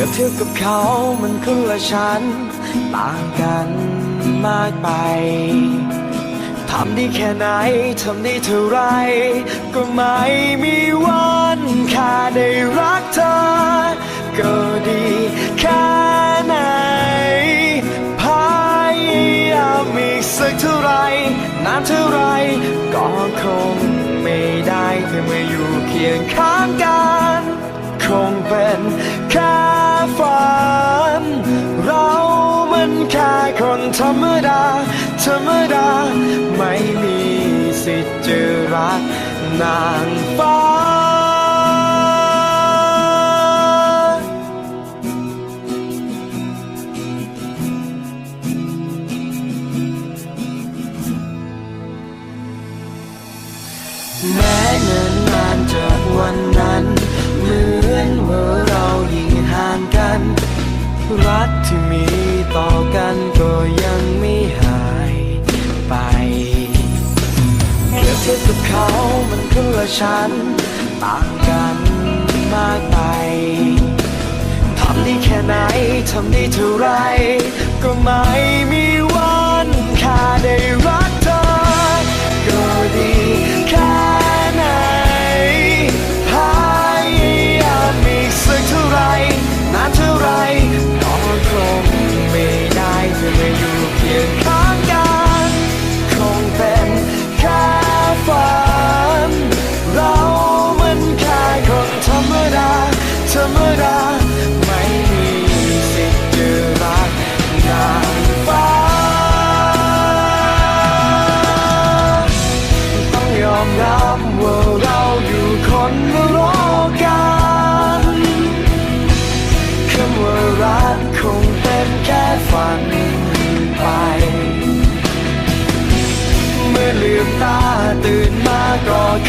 รียบเทียบกับเขามันคนละชั้นต่างกันมากไป ทำได้แค่ไหน ทำได้เท่าไร ก็ไม่มีวันแค่ได้รักเธอ ก็ดีแค่ไหน พยายามอีกสักเท่าไร นานเท่าไร ก็คงไม่ได้เธอมาอยู่เคียงข้างกัน คงเป็น ค่คนธรรมดา ธรรมดา ไม่มีสิทธิ์จะรักนางฟ้า แม้เนินนานจากวันนั้น เหมือนว่าเรายิ่งห่างกัน รักที่มี ต่อกันก็ยังไม่หายไปเปรียบเทียบกับเขามันคนละชั้นต่างกันมากไปทำได้แค่ไหนทำได้เท่าไรก็ไม่มี God